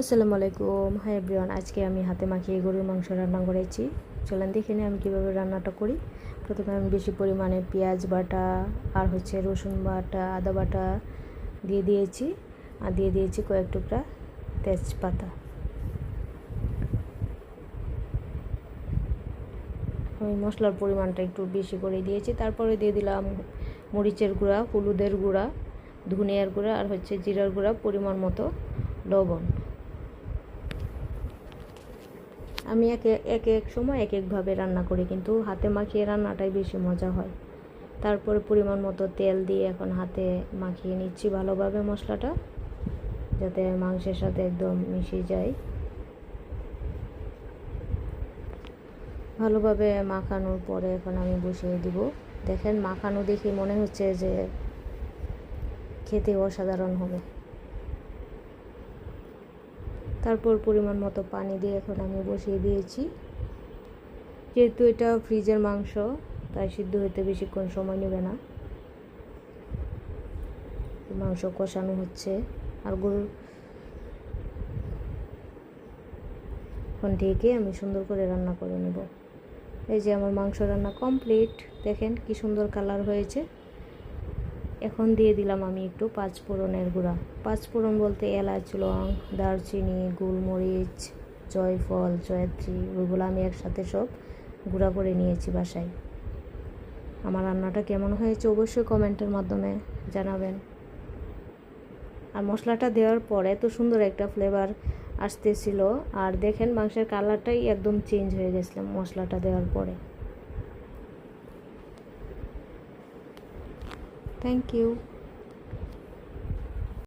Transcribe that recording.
আসসালামু আলাইকুম hi everyone, আজকে আমি হাতে মাখিয়ে গরুর মাংস রান্না করেছি। চলেন দেখে নিই আমি কীভাবে রান্নাটা করি। প্রথমে আমি বেশি পরিমাণে পেঁয়াজ বাটা আর হচ্ছে রসুন বাটা, আদা বাটা দিয়ে দিয়েছি। আর দিয়ে দিয়েছি কয়েক টুকরা তেজপাতা। আমি মশলার পরিমাণটা একটু বেশি করে দিয়েছি। তারপরে দিয়ে দিলাম মরিচের গুঁড়া, হলুদের গুঁড়া, ধনিয়ার গুঁড়া আর হচ্ছে জিরার গুঁড়া পরিমাণ মতো লবণ। আমি এক এক এক সময় এক একভাবে রান্না করি, কিন্তু হাতে মাখিয়ে রান্নাটাই বেশি মজা হয়। তারপরে পরিমাণ মতো তেল দিয়ে এখন হাতে মাখিয়ে নিচ্ছি ভালোভাবে মশলাটা, যাতে মাংসের সাথে একদম মিশে যায়। ভালোভাবে মাখানোর পরে এখন আমি বসিয়ে দিব। দেখেন, মাখানো দেখি মনে হচ্ছে যে খেতে অসাধারণ হবে। তারপর পরিমাণ মতো পানি দিয়ে এখন আমি বসিয়ে দিয়েছি। যেহেতু এটা ফ্রিজের মাংস, তাই সিদ্ধ হতে বেশিক্ষণ সময় নেবে না। মাংস কষানো হচ্ছে। আর গরুর ঢেকে আমি সুন্দর করে রান্না করে নেব। এই যে আমার মাংস রান্না কমপ্লিট, দেখেন কি সুন্দর কালার হয়েছে। এখন দিয়ে দিলাম আমি একটু পাঁচ ফোড়নের গুঁড়া। পাঁচ ফোড়ন বলতে এলাচ, লং, দারচিনি, গোলমরিচ, জয়ফল, জয়ত্রী ওইগুলো আমি একসাথে সব গুঁড়া করে নিয়েছি বাসায়। আমার রান্নাটা কেমন হয়েছে অবশ্যই কমেন্টের মাধ্যমে জানাবেন। আর মশলাটা দেওয়ার পরে এত সুন্দর একটা ফ্লেভার আসতেছিল, আর দেখেন মাংসের কালারটাই একদম চেঞ্জ হয়ে গেছিলাম মশলাটা দেওয়ার পরে। Thank you.